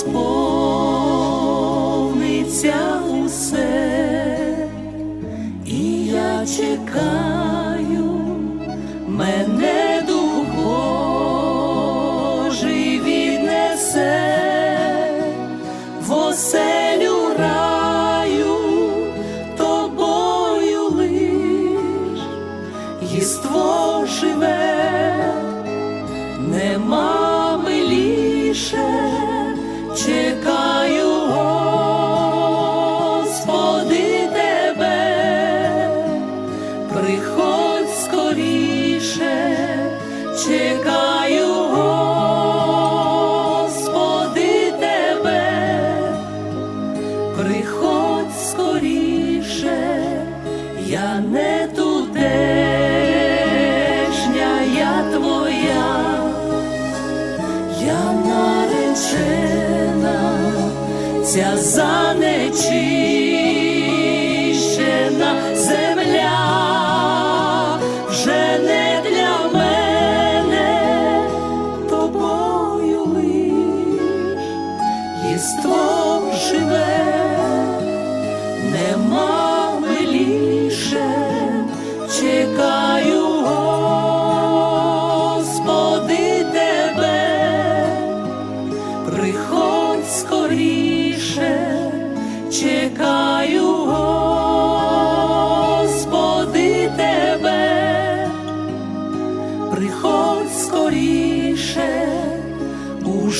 сповниться усе, і я чекаю, мене Дух Божий віднесе. Раю, тобою лиш. Єство живе, нема миліше, чекаю, Господи, тебе, приходь скоріше, чекаю, Господи, тебе, приходь скоріше, я не тутешня, я твоя, я наречена, ця занечищена земля вже не для мене, тобою лиш єство живе,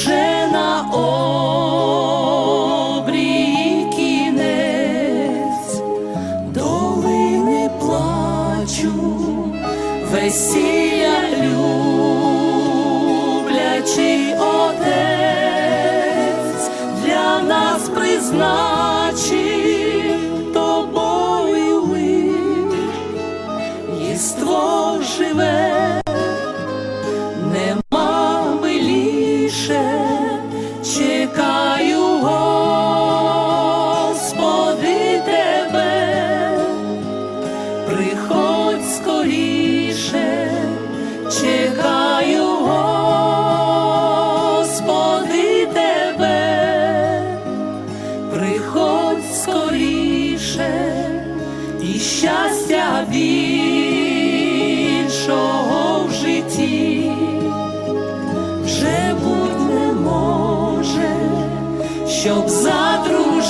уже на обрії кінець, долини плачу, весілля більшого в житті вже будь не може, щоб за дружину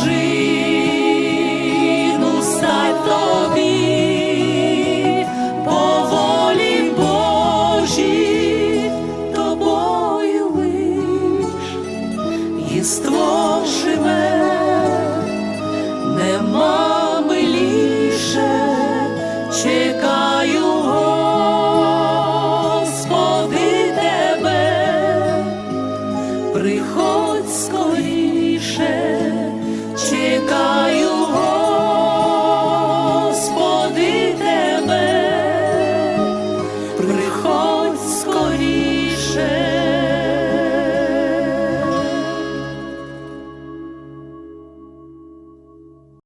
стать тобі по волі Божій тобою лиш єство живе. Holy on.